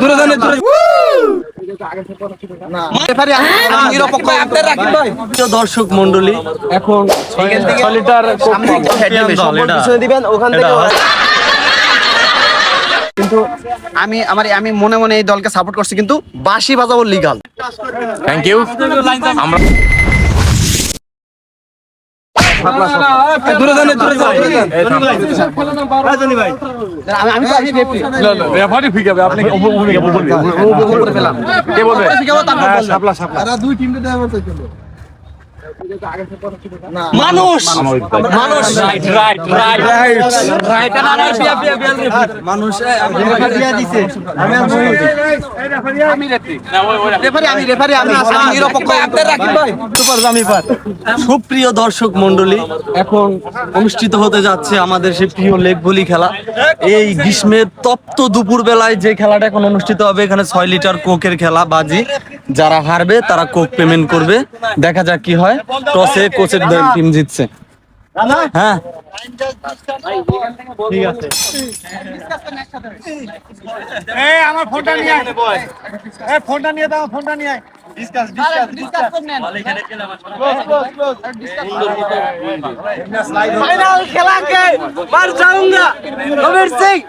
দূরে যান দূরে দর্শক মন্ডলী এখন লিটার দিবেন ওখান থেকে কিন্তু আমি আমার আমি মনে মনে এই দলকে সাপোর্ট করছি কিন্তু বাঁশি বাজাবো লিগাল থ্যাংক ইউ আমরা দূরে যান দূরে যান। আমি আমি তো আমি রেফারি। রেফারি ঠিক হবে আপনি উপরে ফেলাম কে বলবে শাপলা শাপলা দুই টিমকে দেওয়া মানুষ। মানুষ। রাইট রাইট রাইট রাইট মানুষ আমি রেফারি। আমি নিরপেক্ষ সুপ্রিয় দর্শক মন্ডলী এখন অনুষ্ঠিত হতে যাচ্ছে আমাদের সেই প্রিয় লেগ ভলি খেলা। এই গ্রীষ্মের তপ্ত দুপুর বেলায় যে খেলাটা এখন অনুষ্ঠিত হবে এখানে ছয় লিটার কোকের খেলা বাজি। যারা হারবে তারা কোক পেমেন্ট করবে। দেখা যাক কি হয়। টসে কোচের টিম জিতছে হ্যাঁ আমার ফোনটা নিয়ে আয় এই ফোনটা নিয়ে দাও ফোনটা নিয়ে আয় ডিসকাস ডিসকাস ফাইনাল খেলা কে মার जाऊंगा कबीर सिंह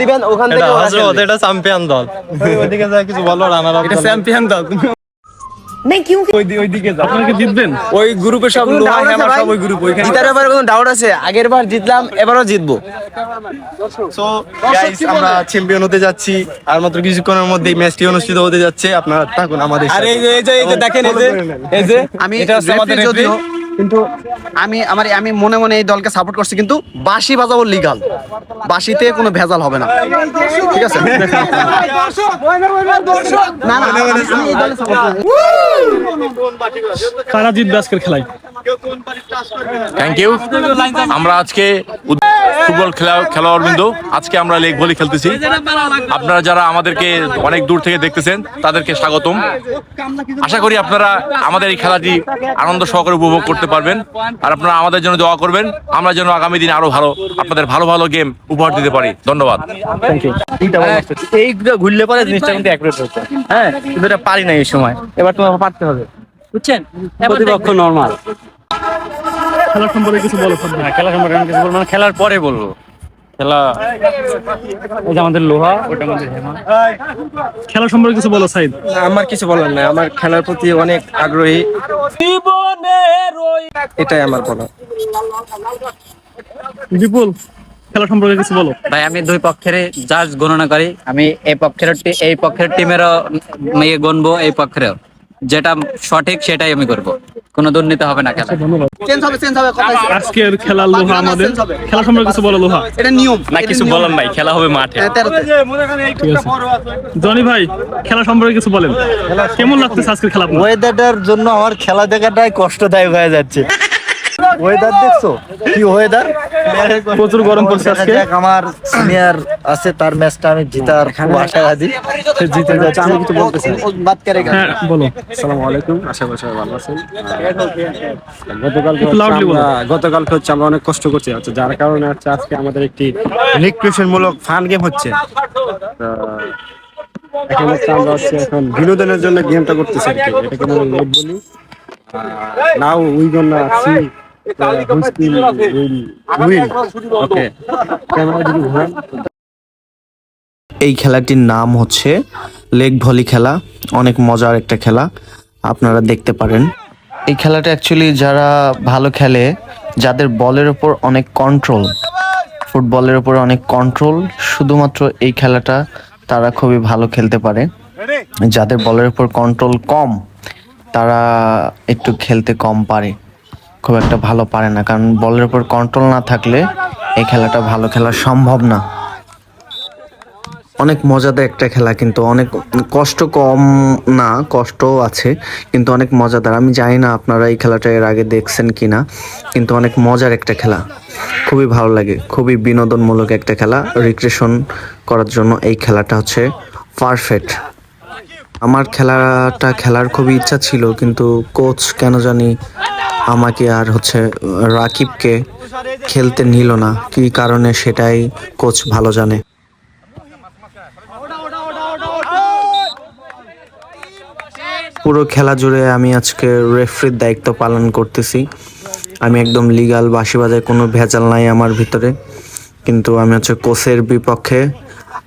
দিবেন ওখান থেকে এটা চ্যাম্পিয়ন দল কিছু বলো রানার চ্যাম্পিয়ন দল ওই গ্রুপে সব কোনো লোহা doubt আছে হ্যামার ভাই? সব ওই গ্রুপ জিতার ব্যাপারে কোনো ডাউট আছে? আগের বার জিতলাম এবারও জিতবো। সো গাইস আমরা চ্যাম্পিয়ন হতে যাচ্ছি। আর মাত্র কিছুক্ষণের মধ্যেই ম্যাচটি অনুষ্ঠিত হতে যাচ্ছে। আপনারা থাকুন আমাদের আর এই যে এই যে দেখেন এই যে এই যে আমি এটা আমাদের যদিও কিন্তু আমি আমার আমি মনে মনে এই দলকে সাপোর্ট করছি কিন্তু বাঁশি বাজাবো লিগাল বাঁশিতে কোনো ভেজাল হবে না ঠিক আছে তারা জিতবে আজকের খেলায় থ্যাংক ইউ আমরা আজকে ফুটবল খেলা খেলোয়াড় বিন্দু আজকে আমরা লেগ ভলি খেলতেছি। আপনারা যারা আমাদেরকে অনেক দূর থেকে দেখতেছেন তাদেরকে স্বাগতম। আশা করি আপনারা আমাদের এই খেলাটি আনন্দ সহকারে উপভোগ করতে পারবেন। আর আপনারা আমাদের জন্য দোয়া করবেন। আমরা যেন আগামী দিনে আরও ভালো আপনাদের ভালো ভালো গেম উপহার দিতে পারি। ধন্যবাদ। এইগুলো ঘুরলে পরে জিনিসটা কিন্তু অ্যাকুরেট হচ্ছে। হ্যাঁ কিন্তু এটা পারি না এই সময়। এবার তোমাকে পারতে হবে। বুঝছেন? প্রতিপক্ষ নর্মাল খেলা সম্পর্কে কিছু বলো হ্যাঁ খেলা সম্পর্কে আমি কিছু বলব না খেলার পরে বলব। খেলা এই যে আমাদের লোহা ওটা আমাদের হেমা। খেলা সম্পর্কে কিছু বলো সাইদ। আমার কিছু বলার নাই আমার খেলার প্রতি অনেক আগ্রহী। এটাই আমার বলা বিপুল খেলা সম্পর্কে কিছু বলো। ভাই আমি দুই পক্ষের জাজ গণনা করি। আমি এই পক্ষের এই পক্ষের টিমেরও ইয়ে গণবো এই পক্ষেরও। যেটা সঠিক সেটাই আমি করব। কোনো দুর্নীতি হবে না খেলা চেঞ্জ হবে চেঞ্জ হবে আজকের খেলা লোহা আমাদের। খেলা সম্পর্কে কিছু বলো লোহা? এটা নিয়ম। না কিছু বলার নাই খেলা হবে মাঠে। আছে। জনি ভাই খেলা সম্পর্কে কিছু বলেন। কেমন লাগতেছে আজকের খেলা ওয়েদারটার জন্য আমার খেলা দেখাটাই কষ্টদায়ক হয়ে যাচ্ছে। ওয়েদার দেখছ? কি ওয়েদার? প্রচুর গরম পড়ছে আজকে। আমার সিনিয়র আছে তার ম্যাচটা আমি জিতার খুব আশাবাদী সে জিতে যাচ্ছে। আমি কিছু বলতে চাই। ও বাত করেগা হ্যাঁ বলো। আসসালামু আলাইকুম। আশা করি সবাই ভালো আছেন। আমরা গতকালকে হচ্ছে আমরা অনেক কষ্ট করছি। হচ্ছে যার কারণে হচ্ছে আজকে আমাদের একটি রিক্রিয়েশন মূলক ফান গেম হচ্ছে এখন হচ্ছে আমরা হচ্ছে এখন বিনোদনের জন্য গেমটা করতেছি আর কি। এটাকে আমরা লেট বলি। নাও উই গোনা সি এই খেলাটির নাম হচ্ছে লেগ ভলি খেলা। অনেক মজার একটা খেলা। আপনারা দেখতে পারেন। এই খেলাটা অ্যাকচুয়ালি যারা ভালো খেলে যাদের বলের ওপর অনেক কন্ট্রোল ফুটবলের ওপর অনেক কন্ট্রোল শুধুমাত্র এই খেলাটা তারা খুবই ভালো খেলতে পারে। যাদের বলের উপর কন্ট্রোল কম তারা একটু খেলতে কম পারে। খুব একটা ভালো পারে না, কারণ বলের উপর কন্ট্রোল না থাকলে এই খেলাটা ভালো খেলা সম্ভব না। অনেক মজাদার একটা খেলা কিন্তু, অনেক কষ্ট কম না, কষ্টও আছে, কিন্তু অনেক মজাদার। আমি জানি না আপনারা এই খেলাটা এর আগে দেখছেন কি না কিন্তু অনেক মজার একটা খেলা। খুবই ভালো লাগে, খুবই বিনোদনমূলক একটা খেলা রিক্রেশন করার জন্য এই খেলাটা হচ্ছে পারফেক্ট আমার খেলাটা খেলার খুবই ইচ্ছা ছিল, কিন্তু কোচ কেন জানি আমাকে আর হচ্ছে রাকিবকে খেলতে নিল না। কী কারণে সেটাই কোচ ভালো জানে। পুরো খেলা জুড়ে আমি আজকে রেফারির দায়িত্ব পালন করতেছি। আমি একদম লিগাল বাসি বাজায় কোনো ভেজাল নাই আমার ভিতরে। কিন্তু আমি হচ্ছে কোচের বিপক্ষে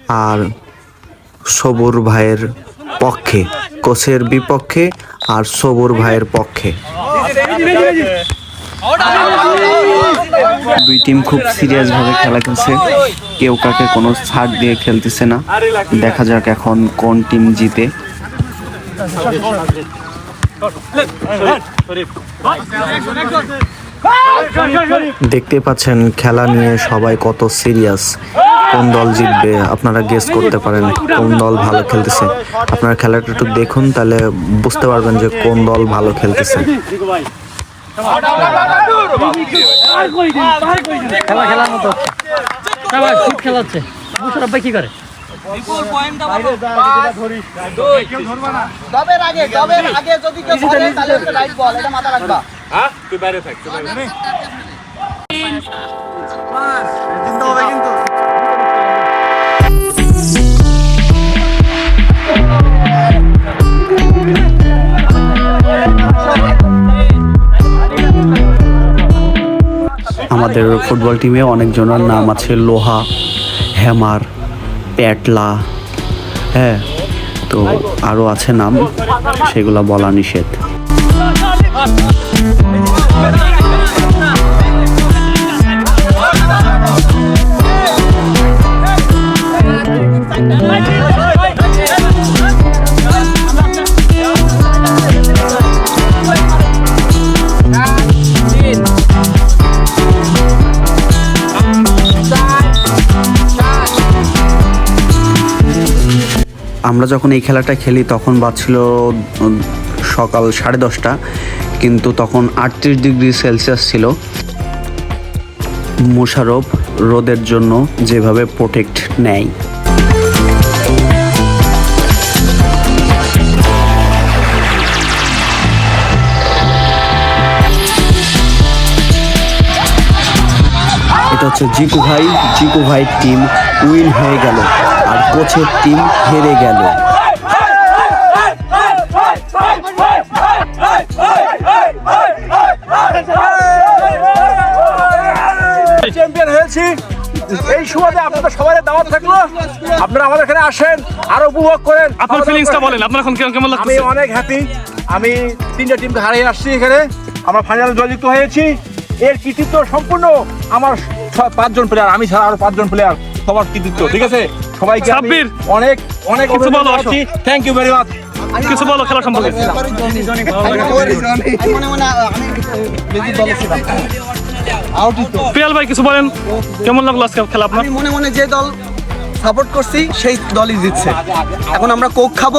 আর সবুর ভাইয়ের পক্ষে। কোচের বিপক্ষে আর সবুর ভাইয়ের পক্ষে। দুই টিম খুব সিরিয়াস ভাবে খেলা খেলছে। কেউ কাকে কোনো ছাড় দিয়ে খেলতেছে না। দেখা যাক এখন কোন টিম জিতে। দেখতে পাচ্ছেন খেলা নিয়ে সবাই কত সিরিয়াস কোন দল জিতবে আপনারা গেস করতে পারেন কোন দল ভালো খেলতেছে। আপনারা খেলাটা একটু দেখুন তাহলে বুঝতে পারবেন যে কোন দল ভালো খেলতেছে। দবের আগে দবের আগে যদি কেউ বলে তাহলে হচ্ছে রাইট বল এটা মাথা আমাদের ফুটবল টিমে অনেকজনের নাম আছে লোহা, হ্যামার, প্যাটলা হ্যাঁ তো আরও আছে নাম, সেগুলো বলা নিষেধ। আমরা যখন এই খেলাটা খেলি, তখন বাজছিল সকাল সাড়ে দশটা, কিন্তু তখন আটত্রিশ ডিগ্রি সেলসিয়াস ছিল। মোশারফ রোদের জন্য যেভাবে প্রোটেক্ট নেয়। এটা হচ্ছে জিকু ভাই। জিকু ভাই টিম উইন হয়ে গেল। কোচের টিম হেরে গেল। চ্যাম্পিয়ন হয়েছি। এই সুবাদে আপনাদের সবাই দাওয়াত থাকল। আপনারা আমাদের এখানে আসেন আর উপভোগ করেন। আপনার ফিলিংসটা বলেন আপনার এখন কেমন কেমন আমি অনেক হ্যাপি আমি তিনটা টিমকে হারিয়ে আসছি এখানে। আমরা ফাইনালে জয়যুক্ত হয়েছি। এর কৃতিত্ব সম্পূর্ণ আমার ছ- পাঁচজন প্লেয়ার আমি ছাড়া আরও পাঁচজন প্লেয়ার সবার কৃতিত্ব ঠিক আছে? সবাইকে সাব্বির, অনেক অনেক কিছু বলো, আসো। থ্যাংক ইউ ভেরি মাচ কিছু বলো খেলা সম্পর্কে। মনে মনে পিয়াল ভাই কিছু বলেন। কেমন লাগল আজকে খেলা আপনার? মনে মনে যে দল সাপোর্ট করছি সেই দলই জিতছে। এখন আমরা কোক খাব।